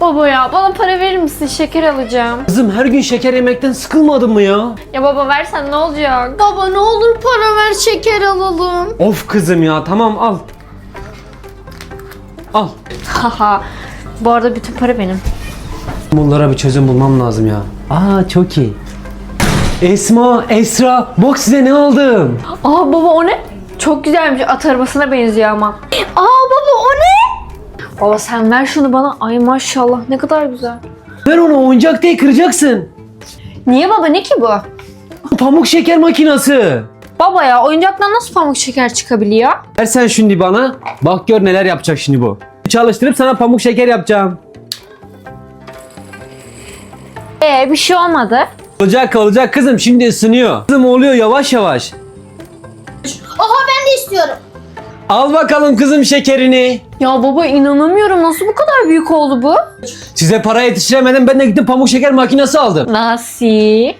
Baba ya bana para verir misin? Şeker alacağım. Kızım her gün şeker yemekten sıkılmadın mı ya? Ya baba versen ne olacak? Baba ne olur para ver şeker alalım. Of kızım ya tamam al. Al. Haha. Bu arada bütün para benim. Bunlara bir çözüm bulmam lazım ya. Aa çok iyi. Esma, Esra, bak size ne aldım. Aa baba o ne? Çok güzelmiş. At arabasına benziyor ama. Aa baba o ne? Baba sen ver şunu bana. Ay maşallah ne kadar güzel. Ver onu oyuncak değil kıracaksın. Niye baba ne ki bu? Pamuk şeker makinası. Baba ya oyuncaktan nasıl pamuk şeker çıkabiliyor? Ver sen şimdi bana. Bak gör neler yapacak şimdi bu. Çalıştırıp sana pamuk şeker yapacağım. Ee bir şey olmadı. Olacak olacak kızım şimdi ısınıyor. Kızım oluyor yavaş yavaş. Oha ben de istiyorum. Al bakalım kızım şekerini. Ya baba inanamıyorum nasıl bu kadar büyük oldu bu? Size para yetiştiremedim ben de gittim pamuk şeker makinesi aldım. Nasıl?